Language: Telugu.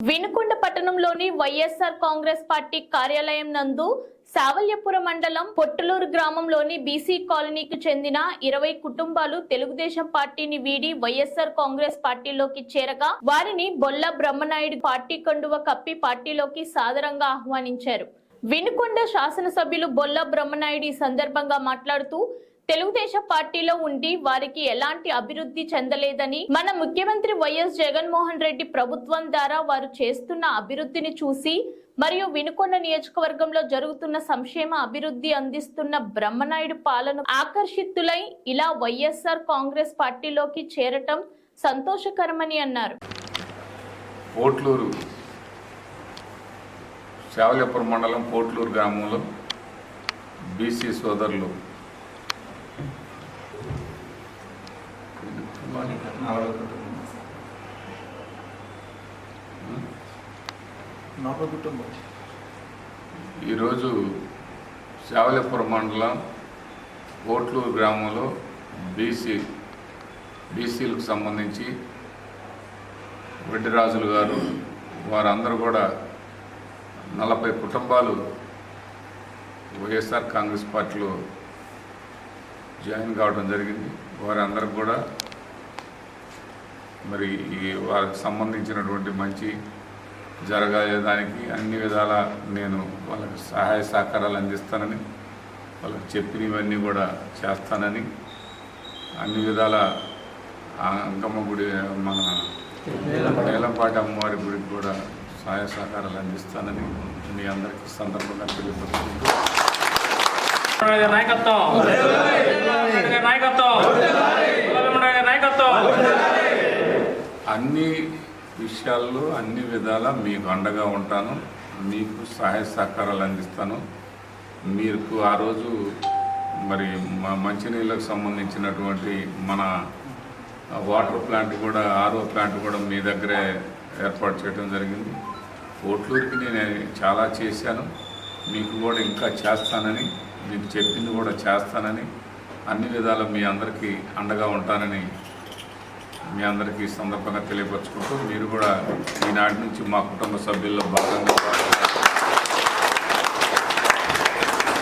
వినుకొండ పట్టణంలోని వైఎస్ఆర్ కాంగ్రెస్ పార్టీ కార్యాలయం నందు సావల్యపురం మండలం పొట్టలూరు గ్రామంలోని బీసీ కాలనీకి చెందిన ఇరవై కుటుంబాలు తెలుగుదేశం పార్టీని వీడి వైఎస్ఆర్ కాంగ్రెస్ పార్టీలోకి చేరగా వారిని బొల్ల బ్రహ్మనాయుడు పార్టీ కండువ కప్పి పార్టీలోకి సాదరంగా ఆహ్వానించారు. వినుకొండ శాసనసభ్యులు బొల్ల బ్రహ్మనాయుడు ఈ సందర్భంగా మాట్లాడుతూ తెలుగుదేశం పార్టీలో ఉండి వారికి ఎలాంటి అభివృద్ధి చెందలేదని మన ముఖ్యమంత్రి వైఎస్ జగన్మోహన్ రెడ్డి ప్రభుత్వం ద్వారా వారు చేస్తున్న అభివృద్ధిని చూసి మరియు వినుకొండ నియోజకవర్గంలో జరుగుతున్న సంక్షేమ అభివృద్ధి అందిస్తున్న బ్రహ్మనాయుడు పాలన ఆకర్షితులై ఇలా వైఎస్ఆర్ కాంగ్రెస్ పార్టీలోకి చేరటం సంతోషకరమని అన్నారు. పోట్లూరు శావలపురం మండలం పోట్లూరు గ్రామంలో బీసీ సోదరులు ఈరోజు శావల్యపురం మండలం పోట్లూరు గ్రామంలో బీసీ బీసీలకు సంబంధించి వెడ్డిరాజులు గారు వారందరూ కూడా నలభై కుటుంబాలు వైఎస్ఆర్ కాంగ్రెస్ పార్టీలో జాయిన్ కావడం జరిగింది. వారందరూ కూడా మరి ఈ వారికి సంబంధించినటువంటి మంచి జరగడానికి అన్ని విధాల నేను వాళ్ళకి సహాయ సహకారాలు అందిస్తానని వాళ్ళకి చెప్పినవన్నీ కూడా చేస్తానని అన్ని విధాల అంకమ్మ గుడి మన నేలంపాటి అమ్మవారి గుడికి కూడా సహాయ సహకారాలు అందిస్తానని మీ అందరికీ సందర్భంగా తెలియపరుచుకుంటూ నాయకత్వం నాయకత్వం గులాబీ గారి నాయకత్వం అన్ని విషయాల్లో అన్ని విధాలా మీకు అండగా ఉంటాను. మీకు సహాయ సహకారాలు అందిస్తాను. మీకు ఆ రోజు మరి మా మంచినీళ్ళకు సంబంధించినటువంటి మన వాటర్ ప్లాంట్ కూడా ఆరో ప్లాంట్ కూడా మీ దగ్గరే ఏర్పాటు చేయడం జరిగింది. ఓట్లూరికి నేను చాలా చేశాను. మీకు కూడా ఇంకా చేస్తానని మీకు చెప్పింది కూడా చేస్తానని అన్ని విధాలు మీ అందరికీ అండగా ఉంటానని మీ అందరికీ ఈ సందర్భంగా తెలియపరచుకుంటూ మీరు కూడా ఈనాటి నుంచి మా కుటుంబ సభ్యుల్లో భాగంగా